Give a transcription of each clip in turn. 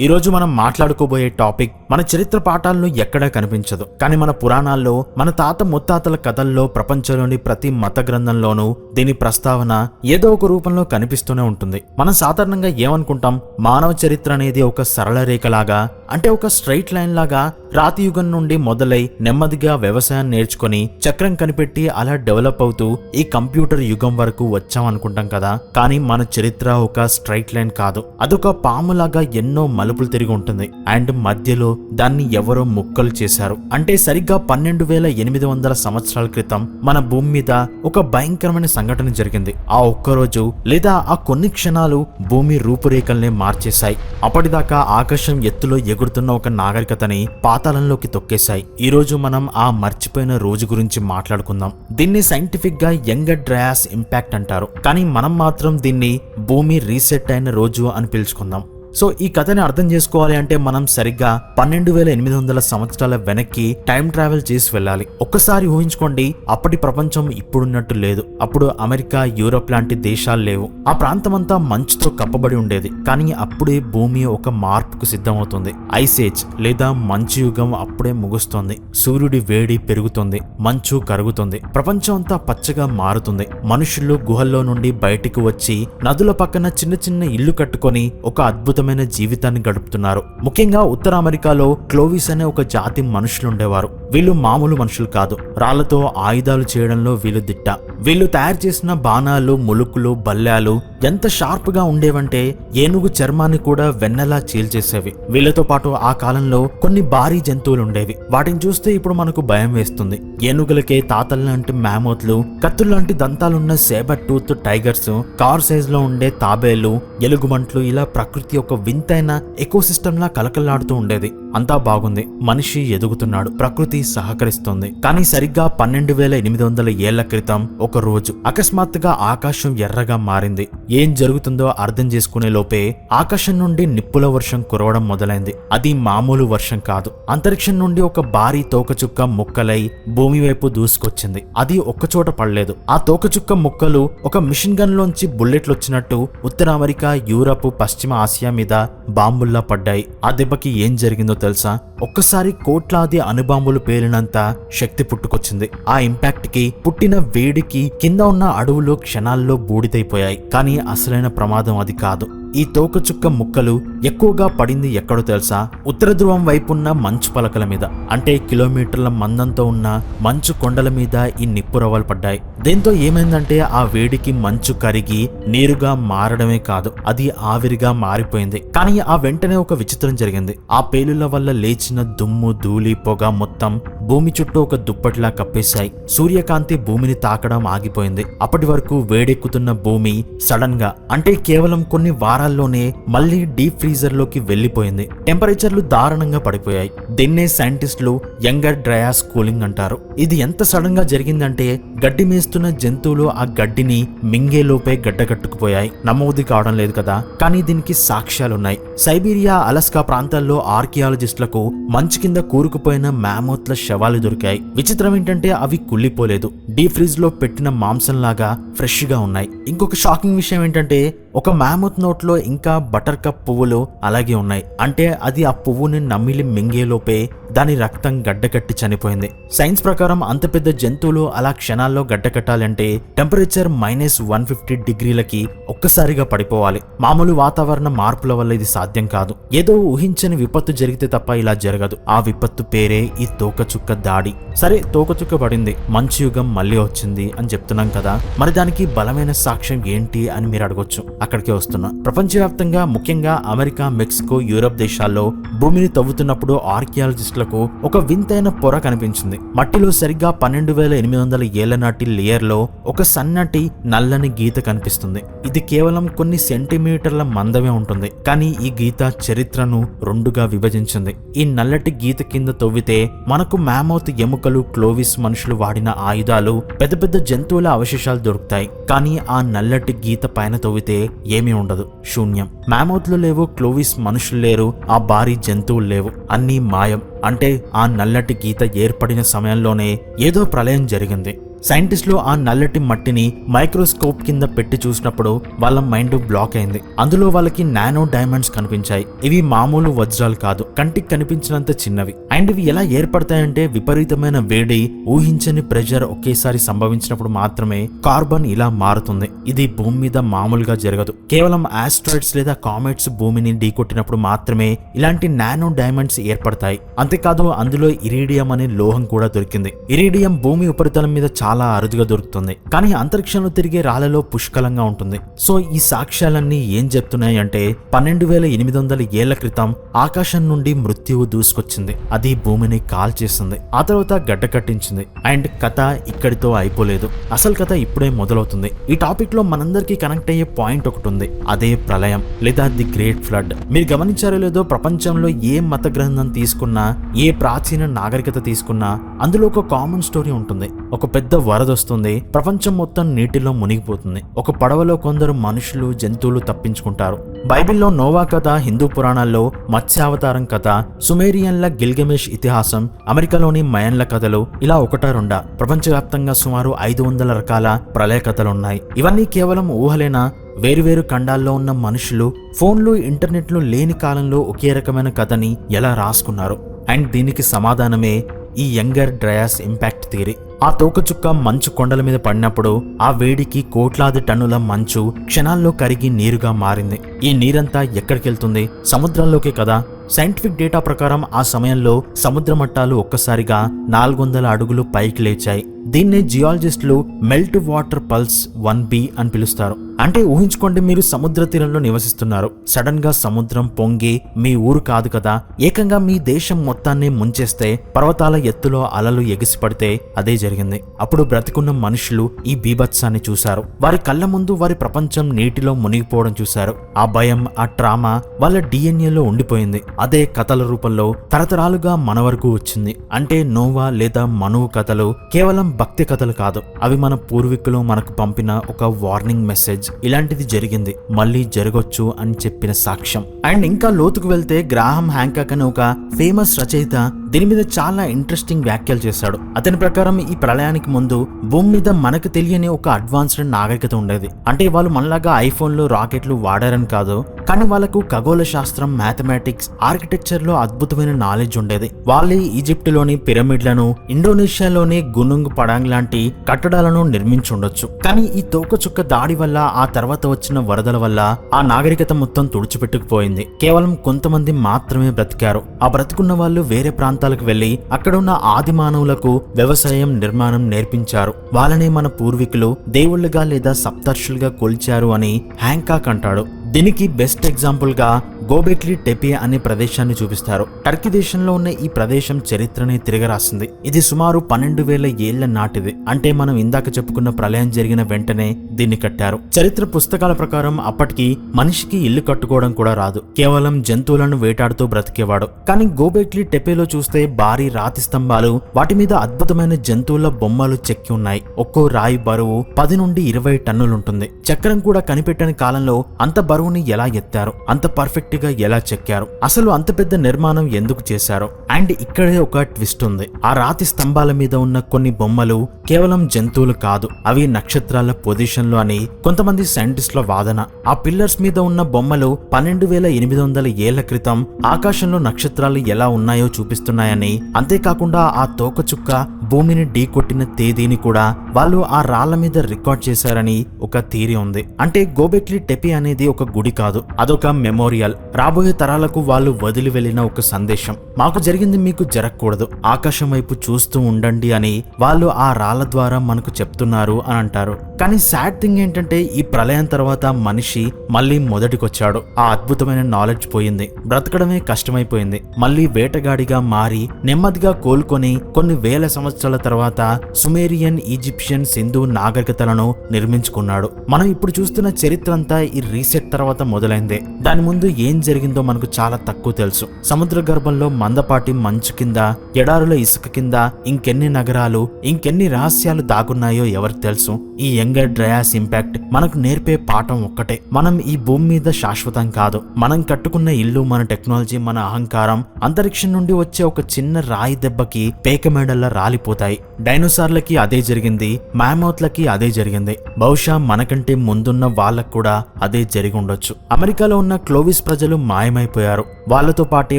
ఈరోజు మనం మాట్లాడుకోబోయే టాపిక్ మన చరిత్ర పాఠాల్లో ఎక్కడా కనిపించదు. కానీ మన పురాణాల్లో మన తాత ముత్తాతల కథల్లో ప్రపంచంలోని ప్రతి మత గ్రంథంలోనూ దీని ప్రస్తావన ఏదో ఒక రూపంలో కనిపిస్తూనే ఉంటుంది. మనం సాధారణంగా ఏమనుకుంటాం? మానవ చరిత్ర అనేది ఒక సరళ రేఖలాగా అంటే ఒక స్ట్రైట్ లైన్ లాగా రాతి యుగం నుండి మొదలై నెమ్మదిగా వ్యవసాయం నేర్చుకొని చక్రం కనిపెట్టి అలా డెవలప్ అవుతూ ఈ కంప్యూటర్ యుగం వరకు వచ్చాం అనుకుంటాం కదా. కానీ మన చరిత్ర ఒక స్ట్రైట్ లైన్ కాదు. అదొక పాములాగా ఎన్నో మలుపులు తిరిగి ఉంటుంది. అండ్ మధ్యలో దాన్ని ఎవరో ముక్కలు చేశారు. అంటే సరిగ్గా పన్నెండు వేల ఎనిమిది వందల సంవత్సరాల క్రితం మన భూమి మీద ఒక భయంకరమైన సంఘటన జరిగింది. ఆ ఒక్క రోజు లేదా ఆ కొన్ని క్షణాలు భూమి రూపురేఖల్ని మార్చేశాయి. అప్పటిదాకా ఆకాశం ఎత్తులో ఎగురుతున్న ఒక నాగరికతని పాతాళంలోకి తొక్కేశాయి. ఈ రోజు మనం ఆ మర్చిపోయిన రోజు గురించి మాట్లాడుకుందాం. దీన్ని సైంటిఫిక్గా యంగర్ డ్రయాస్ ఇంపాక్ట్ అంటారు. కానీ మనం మాత్రం దీన్ని భూమి రీసెట్ అయిన రోజు అని పిలుచుకుందాం. సో ఈ కథని అర్థం చేసుకోవాలి అంటే మనం సరిగ్గా పన్నెండు వేల ఎనిమిది వందల సంవత్సరాల వెనక్కి టైం ట్రావెల్ చేసి వెళ్ళాలి. ఒక్కసారి ఊహించుకోండి అప్పటి ప్రపంచం ఇప్పుడున్నట్టు లేదు. అప్పుడు అమెరికా యూరోప్ లాంటి దేశాలు లేవు. ఆ ప్రాంతమంతా మంచుతో కప్పబడి ఉండేది. కానీ అప్పుడే భూమి ఒక మార్పుకు సిద్ధమవుతుంది. ఐస్ ఏజ్ లేదా మంచు యుగం అప్పుడే ముగుస్తుంది. సూర్యుడి వేడి పెరుగుతుంది మంచు కరుగుతుంది. ప్రపంచం అంతా పచ్చగా మారుతుంది. మనుషులు గుహల్లో నుండి బయటికి వచ్చి నదుల పక్కన చిన్న చిన్న ఇల్లు కట్టుకొని ఒక అద్భుతమైన జీవితాన్ని గడుపుతున్నారు. ముఖ్యంగా ఉత్తర అమెరికాలో క్లోవిస్ అనే ఒక జాతి మనుషులు ఉండేవారు వీళ్ళు మామూలు మనుషులు కాదు. రాళ్ళతో ఆయుధాలు చేయడంలో వీళ్ళు దిట్ట. వీళ్ళు తయారు చేసిన బాణాలు ములుకులు బల్లాలు ఎంత షార్ప్గా ఉండేవంటే ఏనుగు చర్మాన్ని కూడా వెన్నెలా చీల్చేసేవి వీళ్ళతో పాటు ఆ కాలంలో కొన్ని భారీ జంతువులు ఉండేవి. వాటిని చూస్తే ఇప్పుడు మనకు భయం వేస్తుంది. ఏనుగులకే తాతల లాంటి మ్యామోత్లు కత్తుల్లాంటి దంతాలున్న సేబర్ టూత్ టైగర్స్ కార్ సైజ్లో ఉండే తాబేలు ఎలుగుమంట్లు ఇలా ప్రకృతి ఒక వింతైన ఎకోసిస్టమ్ లా కలకల్లాడుతూ ఉండేది. అంతా బాగుంది. మనిషి ఎదుగుతున్నాడు. ప్రకృతి సహకరిస్తుంది. కానీ సరిగ్గా పన్నెండు వేల ఎనిమిది వందల ఏళ్ళ క్రితం ఒక రోజు అకస్మాత్తుగా ఆకాశం ఎర్రగా మారింది. ఏం జరుగుతుందో అర్థం చేసుకునే లోపే ఆకాశం నుండి నిప్పుల వర్షం కురవడం మొదలైంది. అది మామూలు వర్షం కాదు. అంతరిక్షం నుండి ఒక భారీ తోకచుక్క ముక్కలై భూమి వైపు దూసుకొచ్చింది. అది ఒక్కచోట పడలేదు. ఆ తోకచుక్క ముక్కలు ఒక మిషన్ గన్ లోంచి బుల్లెట్లు వచ్చినట్టు ఉత్తర అమెరికా యూరప్ పశ్చిమ ఆసియా మీద బాంబుల్లా పడ్డాయి. ఆ దెబ్బకి ఏం జరిగిందో తెలుసా? ఒక్కసారి కోట్లాది అణుబాంబులు పేలినంత శక్తి పుట్టుకొచ్చింది. ఆ ఇంపాక్ట్కి పుట్టిన వేడికి కింద ఉన్న అడవులు క్షణాల్లో బూడిదైపోయాయి. కానీ అసలైన ప్రమాదం అది కాదు. ఈ తోకచుక్క ముక్కలు ఎక్కువగా పడింది ఎక్కడో తెలుసా? ఉత్తర ధ్రువం వైపున్న మంచు పలకల మీద. అంటే కిలోమీటర్ల మందంతో ఉన్న మంచు కొండల మీద ఈ నిప్పు రవ్వలు పడ్డాయి. దీంతో ఏమైందంటే ఆ వేడికి మంచు కరిగి నీరుగా మారడమే కాదు అది ఆవిరిగా మారిపోయింది. కానీ ఆ వెంటనే ఒక విచిత్రం జరిగింది. ఆ పేలుల వల్ల లేచిన దుమ్ము ధూళి పొగ మొత్తం భూమి చుట్టూ ఒక దుప్పటిలా కప్పేశాయి. సూర్యకాంతి భూమిని తాకడం ఆగిపోయింది. అప్పటి వరకు వేడెక్కుతున్న భూమి సడన్గా అంటే కేవలం కొన్ని వారాల్లోనే మళ్ళీ డీప్ ఫ్రీజర్లోకి వెళ్ళిపోయింది టెంపరేచర్లు దారుణంగా పడిపోయాయి. దీన్నే సైంటిస్టులు యంగర్ డ్రయాస్ కూలింగ్ అంటారు. ఇది ఎంత సడన్గా జరిగిందంటే గడ్డి మీద మేస్తున్న జంతువులు ఆ గడ్డిని మింగేలోపే గడ్డకట్టుకుపోయాయి నమోదు కావడం లేదు కదా? కానీ దీనికి సాక్ష్యాలున్నాయి. సైబీరియా అలస్కా ప్రాంతాల్లో ఆర్కియాలజిస్టులకు మంచు కింద కూరుకుపోయిన మ్యామోత్ల శవాలు దొరికాయి. విచిత్రం ఏంటంటే అవి కుళ్ళిపోలేదు. డీ ఫ్రిజ్లో పెట్టిన మాంసంలాగా ఫ్రెష్గా ఫ్రెష్గా ఉన్నాయి. ఇంకొక షాకింగ్ విషయం ఏంటంటే ఒక మామూత్ నోట్లో ఇంకా బటర్ కప్ పువ్వులు అలాగే ఉన్నాయి. అంటే అది ఆ పువ్వుని నమ్మిలి మింగేలోపే దాని రక్తం గడ్డకట్టి చనిపోయింది. సైన్స్ ప్రకారం అంత పెద్ద జంతువులు అలా క్షణాల్లో గడ్డకట్టాలంటే టెంపరేచర్ మైనస్ వన్ ఫిఫ్టీ డిగ్రీలకి ఒక్కసారిగా పడిపోవాలి. మామూలు వాతావరణ మార్పుల వల్ల ఇది సాధ్యం కాదు. ఏదో ఊహించని విపత్తు జరిగితే తప్ప ఇలా జరగదు. ఆ విపత్తు పేరే ఈ తోకచుక్క దాడి. సరే తోకచుక్క పడింది. మంచి యుగం మళ్ళీ వచ్చింది అని చెప్తున్నాం కదా. మరి దానికి బలమైన సాక్ష్యం ఏంటి అని మీరు అడగొచ్చు. అక్కడికే వస్తున్నా. ప్రపంచవ్యాప్తంగా ముఖ్యంగా అమెరికా మెక్సికో యూరప్ దేశాల్లో భూమిని తవ్వుతున్నప్పుడు ఆర్కియాలజిస్టులకు ఒక వింతైన పొర కనిపించింది. మట్టిలో సరిగ్గా పన్నెండు వేల ఎనిమిది వందల ఏళ్ళ నాటి లేయర్లో ఒక సన్నటి నల్లని గీత కనిపిస్తుంది. ఇది కేవలం కొన్ని సెంటీమీటర్ల మందమే ఉంటుంది. కానీ ఈ గీత చరిత్రను రెండుగా విభజించింది. ఈ నల్లటి గీత కింద తవ్వితే మనకు మ్యామౌత్ ఎముకలు క్లోవిస్ మనుషులు వాడిన ఆయుధాలు పెద్ద పెద్ద జంతువుల అవశేషాలు దొరుకుతాయి. కానీ ఆ నల్లటి గీత పైన తవ్వితే ఏమీ ఉండదు. శూన్యం. మ్యామౌత్లు లేవు క్లోవిస్ మనుషులు లేరు ఆ భారీ జంతువులు లేవు. అన్నీ మాయం. అంటే ఆ నల్లటి గీత ఏర్పడిన సమయంలోనే ఏదో ప్రళయం జరిగింది. సైంటిస్టులు ఆ నల్లటి మట్టిని మైక్రోస్కోప్ కింద పెట్టి చూసినప్పుడు వాళ్ళ మైండ్ బ్లాక్ అయింది. అందులో వాళ్ళకి నానో డైమండ్స్ కనిపించాయి. ఇవి మామూలు వజ్రాలు కాదు. కంటికి కనిపించినంత చిన్నవి. అండ్ ఇవి ఎలా ఏర్పడతాయంటే విపరీతమైన వేడి ఊహించని ప్రెషర్ ఒకేసారి సంభవించినప్పుడు మాత్రమే కార్బన్ ఇలా మారుతుంది. ఇది భూమి మీద మామూలుగా జరగదు. కేవలం ఆస్ట్రాయిడ్స్ లేదా కామెట్స్ భూమిని ఢీకొట్టినప్పుడు మాత్రమే ఇలాంటి నానో డైమండ్స్ ఏర్పడతాయి. అంతేకాదు అందులో ఇరీడియం అనే లోహం కూడా దొరికింది. ఇరీడియం భూమి ఉపరితలం మీద చాలా అరుదుగా దొరుకుతుంది. కానీ అంతరిక్షంలో తిరిగే రాళ్ళలో పుష్కలంగా ఉంటుంది. సో ఈ సాక్ష్యాలన్నీ ఏం చెప్తున్నాయి అంటే పన్నెండు వేల ఎనిమిది వందల ఏళ్ళ క్రితం ఆకాశం నుండి మృత్యువు దూసుకొచ్చింది. అది భూమిని కాల్చేసింది ఆ తర్వాత గడ్డ కట్టించింది. అండ్ కథ ఇక్కడితో అయిపోలేదు. అసలు కథ ఇప్పుడే మొదలవుతుంది. ఈ టాపిక్లో మనందరికీ కనెక్ట్ అయ్యే పాయింట్ ఒకటి ఉంది. అదే ప్రళయం లేదా ది గ్రేట్ ఫ్లడ్. మీరు గమనించారో లేదో ప్రపంచంలో ఏ మత గ్రంథం తీసుకున్నా ఏ ప్రాచీన నాగరికత తీసుకున్నా అందులో ఒక కామన్ స్టోరీ ఉంటుంది. ఒక పెద్ద వరదొస్తుంది. ప్రపంచం మొత్తం నీటిలో మునిగిపోతుంది. ఒక పడవలో కొందరు మనుషులు జంతువులు తప్పించుకుంటారు. బైబిల్లో నోవా కథ హిందూ పురాణాల్లో మత్స్యావతారం కథ సుమేరియన్ల గిల్గమేష్ ఇతిహాసం అమెరికాలోని మయన్ల కథలు ఇలా ఒకటా రెండా. ప్రపంచవ్యాప్తంగా సుమారు ఐదు వందల రకాల ప్రళయ కథలున్నాయి. ఇవన్నీ కేవలం ఊహలేనా? వేరువేరు ఖండాల్లో ఉన్న మనుషులు ఫోన్లు ఇంటర్నెట్లు లేని కాలంలో ఒకే రకమైన కథని ఎలా రాసుకున్నారు? అండ్ దీనికి సమాధానమే ఈ యంగర్ డ్రయాస్ ఇంపాక్ట్ థియరీ. ఆ తోకచుక్క మంచు కొండల మీద పడినప్పుడు ఆ వేడికి కోట్లాది టన్నుల మంచు క్షణాల్లో కరిగి నీరుగా మారింది. ఈ నీరంతా ఎక్కడికెళ్తుంది? సముద్రంలోకే కదా? సైంటిఫిక్ డేటా ప్రకారం ఆ సమయంలో సముద్ర మట్టాలు ఒక్కసారిగా నాలుగు వందల అడుగులు పైకి లేచాయి. దీన్నే జియాలజిస్టులు melt water pulse one B అని పిలుస్తారు. అంటే ఊహించుకోండి మీరు సముద్ర తీరంలో నివసిస్తున్నారు. సడన్గా సముద్రం పొంగి మీ ఊరు కాదు కదా. ఏకంగా మీ దేశం మొత్తాన్ని ముంచేస్తే పర్వతాల ఎత్తులో అలలు ఎగిసిపడితే అదే జరిగింది. అప్పుడు బ్రతికున్న మనుషులు ఈ బీభత్సాన్ని చూశారు. వారి కళ్ళ ముందు వారి ప్రపంచం నీటిలో మునిగిపోవడం చూశారు. ఆ భయం ఆ ట్రామా వాళ్ళ డిఎన్ఏలో ఉండిపోయింది. అదే కథల రూపంలో తరతరాలుగా మన వరకు వచ్చింది. అంటే నోవా లేదా మనువు కథలు కేవలం భక్తి కథలు కాదు. అవి మన పూర్వీకులు మనకు పంపిన ఒక వార్నింగ్ మెసేజ్. ఇలాంటిది జరిగింది. మళ్ళీ జరగొచ్చు అని చెప్పిన సాక్ష్యం. అండ్ ఇంకా లోతుకు వెళ్తే గ్రాహం హ్యాంకాక్ అనే ఒక ఫేమస్ రచయిత దీని మీద చాలా ఇంట్రెస్టింగ్ వ్యాఖ్యలు చేశాడు. అతని ప్రకారం ఈ ప్రళయానికి ముందు భూమి మీద మనకు తెలియని ఒక అడ్వాన్స్డ్ నాగరికత ఉండేది. అంటే వాళ్ళు మనలాగా ఐఫోన్లు రాకెట్లు వాడారని కాదు కానీ వాళ్ళకు ఖగోళ శాస్త్రం మ్యాథమెటిక్స్ ఆర్కిటెక్చర్లో అద్భుతమైన నాలెడ్జ్ ఉండేది. వాళ్ళే ఈజిప్టులోని పిరమిడ్లను ఇండోనేషియాలోని గునుంగ్ పడాంగ్ లాంటి కట్టడాలను నిర్మించుండొచ్చు. కానీ ఈ తోకచుక్క దాడి వల్ల ఆ తర్వాత వచ్చిన వరదల వల్ల ఆ నాగరికత మొత్తం తుడిచిపెట్టుకుపోయింది. కేవలం కొంతమంది మాత్రమే బ్రతికారు. ఆ బ్రతికున్న వాళ్ళు వేరే ప్రాంతాలకు వెళ్ళి అక్కడున్న ఆది మానవులకు వ్యవసాయం నిర్మాణం నేర్పించారు. వాళ్ళనే మన పూర్వీకులు దేవుళ్ళుగా లేదా సప్తర్షులుగా కొలిచారు అని హ్యాంకాక్ అంటాడు. దీనికి బెస్ట్ ఎగ్జాంపుల్గా గోబెక్లీ టెపే అనే ప్రదేశాన్ని చూపిస్తారు. టర్కీ దేశంలో ఉన్న ఈ ప్రదేశం చరిత్రని తిరగరాసింది. ఇది సుమారు పన్నెండు వేల ఏళ్ళ నాటిది. అంటే మనం ఇందాక చెప్పుకున్న ప్రళయం జరిగిన వెంటనే దీన్ని కట్టారు. చరిత్ర పుస్తకాల ప్రకారం అప్పటికి మనిషికి ఇల్లు కట్టుకోవడం కూడా రాదు. కేవలం జంతువులను వేటాడుతూ బ్రతికేవాడు. కానీ గోబెక్లీ టెపేలో చూస్తే భారీ రాతి స్తంభాలు వాటి మీద అద్భుతమైన జంతువుల బొమ్మలు చెక్కి ఉన్నాయి. ఒక్కో రాయి బరువు పది నుండి ఇరవై టన్నులుంటుంది. చక్రం కూడా కనిపెట్టని కాలంలో అంత బరువుని ఎలా ఎత్తారు? అంత పర్ఫెక్ట్ గా ఎలా చెక్కారు? అసలు అంత పెద్ద నిర్మాణం ఎందుకు చేశారు? అండ్ ఇక్కడే ఒక ట్విస్ట్ ఉంది. ఆ రాతి స్తంభాల మీద ఉన్న కొన్ని బొమ్మలు కేవలం జంతువులు కాదు అవి నక్షత్రాల పొజిషన్లు అని కొంతమంది సైంటిస్టుల వాదన. ఆ పిల్లర్స్ మీద ఉన్న బొమ్మలు పన్నెండు వేల ఎనిమిది వందల ఏళ్ళ క్రితం ఆకాశంలో నక్షత్రాలు ఎలా ఉన్నాయో చూపిస్తున్నాయని అంతేకాకుండా ఆ తోకచుక్క భూమిని ఢీకొట్టిన తేదీని కూడా వాళ్ళు ఆ రాళ్ళ మీద రికార్డ్ చేశారని ఒక థీరీ ఉంది. అంటే గోబెక్లీ టెపి అనేది ఒక గుడి కాదు అదొక మెమోరియల్. రాబోయే తరాలకు వాళ్ళు వదిలి వెళ్ళిన ఒక సందేశం. మాకు జరిగింది మీకు జరగకూడదు. ఆకాశం వైపు చూస్తూ ఉండండి అని వాళ్ళు ఆ రాళ్ళ ద్వారా మనకు చెప్తున్నారు అని అంటారు. కానీ సాడ్ థింగ్ ఏంటంటే ఈ ప్రళయం తర్వాత మనిషి మళ్ళీ మొదటికొచ్చాడు. ఆ అద్భుతమైన నాలెడ్జ్ పోయింది. బ్రతకడమే కష్టమైపోయింది. మళ్ళీ వేటగాడిగా మారి నెమ్మదిగా కోలుకొని కొన్ని వేల సంవత్సరాల తర్వాత సుమేరియన్ ఈజిప్షియన్ సింధు నాగరికతలను నిర్మించుకున్నాడు. మనం ఇప్పుడు చూస్తున్న చరిత్ర అంతా ఈ రీసెట్ తర్వాత మొదలైందే. దాని ముందు ఏం జరిగిందో మనకు చాలా తక్కువ తెలుసు. సముద్ర గర్భంలో మందపాటి మంచు కింద ఎడారుల ఇసుక కింద ఇంకెన్ని నగరాలు ఇంకెన్ని రహస్యాలు దాగున్నాయో ఎవరికి తెలుసు? ఈ యంగర్ డ్రయాస్ ఇంపాక్ట్ మనకు నేర్పే పాఠం ఒక్కటే. మనం ఈ భూమి మీద శాశ్వతం కాదు. మనం కట్టుకున్న ఇల్లు మన టెక్నాలజీ మన అహంకారం అంతరిక్షం నుండి వచ్చే ఒక చిన్న రాయి దెబ్బకి పేక మేడల్లా రాలిపోతాయి. డైనోసార్లకి అదే జరిగింది మ్యామౌత్లకి అదే జరిగింది. బహుశా మనకంటే ముందున్న వాళ్ళకు కూడా అదే జరిగి ఉండొచ్చు. అమెరికాలో ఉన్న క్లోవిస్ ప్రజలు మాయమైపోయారు. వాళ్ళతో పాటే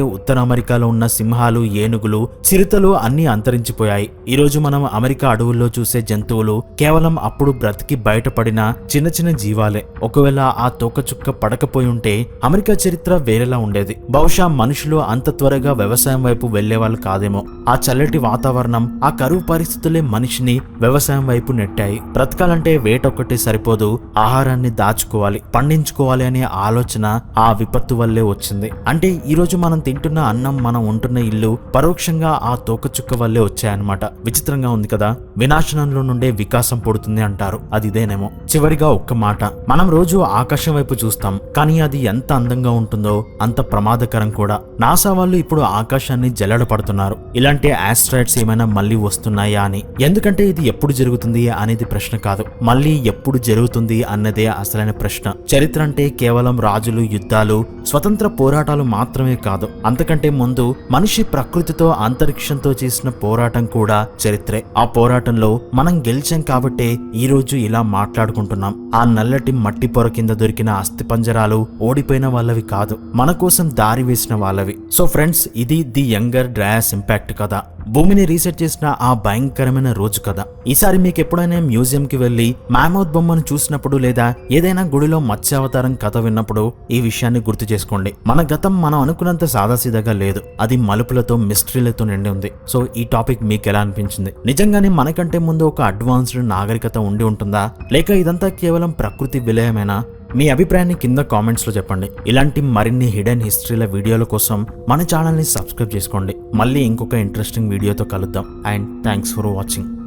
ఉత్తర అమెరికాలో ఉన్న సింహాలు ఏనుగులు చిరుతలు అన్నీ అంతరించిపోయాయి. ఈ రోజు మనం అమెరికా అడవుల్లో చూసే జంతువులు కేవలం అప్పుడు బ్రతికి బయటపడిన చిన్న చిన్న జీవాలే. ఒకవేళ ఆ తోకచుక్క పడకపోయి ఉంటే అమెరికా చరిత్ర వేరేలా ఉండేది. బహుశా మనుషులు అంత త్వరగా వ్యవసాయం వైపు వెళ్ళేవాళ్ళు కాదేమో. ఆ చల్లటి వాతావరణం ఆ కరువు పరిస్థితులే మనిషిని వ్యవసాయం వైపు నెట్టాయి. బ్రతకాలంటే వేటొక్కటి సరిపోదు. ఆహారాన్ని దాచుకోవాలి పండించుకోవాలి అనే ఆలోచన ఆ విపత్తు వల్లే వచ్చింది. అంటే ఈ రోజు మనం తింటున్న అన్నం మనం ఉంటున్న ఇల్లు పరోక్షంగా ఆ తోకచుక్క వల్లే వచ్చాయన్నమాట. విచిత్రంగా ఉంది కదా? వినాశనంలో నుండే వికాసం పుడుతుంది అంటారు. అది ఇదేనేమో. చివరిగా ఒక్క మాట. మనం రోజు ఆకాశం వైపు చూస్తాం. కానీ అది ఎంత అందంగా ఉంటుందో అంత ప్రమాదకరం కూడా. నాసా వాళ్ళు ఇప్పుడు ఆకాశాన్ని జల్లడ పడుతున్నారు. ఇలాంటి ఆస్ట్రాయిడ్స్ ఏమైనా మళ్ళీ వస్తున్నాయా అని. ఎందుకంటే ఇది ఎప్పుడు జరుగుతుంది అనేది ప్రశ్న కాదు. మళ్ళీ ఎప్పుడు జరుగుతుంది అన్నదే అసలైన ప్రశ్న. చరిత్ర అంటే కేవలం రాజులు యుద్ధాలు స్వతంత్ర పోరాటాలు మాత్రమే కాదు అంతకంటే ముందు మనిషి ప్రకృతితో అంతరిక్షంతో చేసిన పోరాటం కూడా చరిత్రే. ఆ పోరాటంలో మనం గెలిచాం కాబట్టే ఈరోజు ఇలా మాట్లాడుకుంటున్నాం. ఆ నల్లటి మట్టి పొర కింద దొరికిన అస్థిపంజరాలు ఓడిపోయిన వాళ్ళవి కాదు మన కోసం దారి వేసిన వాళ్ళవి. సో ఫ్రెండ్స్ ఇది ది యంగర్ డ్రయాస్ ఇంపాక్ట్ కదా భూమిని రీసెట్ చేసిన ఆ భయంకరమైన రోజు కదా ఈసారి మీకు ఎప్పుడైనా మ్యూజియంకి వెళ్ళి వెళ్ళి బొమ్మను చూసినప్పుడు లేదా ఏదైనా గుడిలో మత్స్యావతారం కథ విన్నప్పుడు ఈ విషయాన్ని గుర్తు చేసుకోండి. మన గతం మనం అనుకున్నంత సాదాసీదాగా లేదు. అది మలుపులతో మిస్టరీలతో నిండి ఉంది. సో ఈ టాపిక్ మీకు ఎలా అనిపించింది? నిజంగానే మనకంటే ముందు ఒక అడ్వాన్స్డ్ నాగరికత ఉండి ఉంటుందా? లేక ఇదంతా కేవలం ప్రకృతి విలయమేనా? మీ అభిప్రాయాన్ని కింద కామెంట్స్లో చెప్పండి. ఇలాంటి మరిన్ని హిడెన్ హిస్టరీల వీడియోల కోసం మన ఛానల్ని సబ్స్క్రైబ్ చేసుకోండి. మళ్ళీ ఇంకొక ఇంట్రెస్టింగ్ వీడియోతో కలుద్దాం. And thanks for watching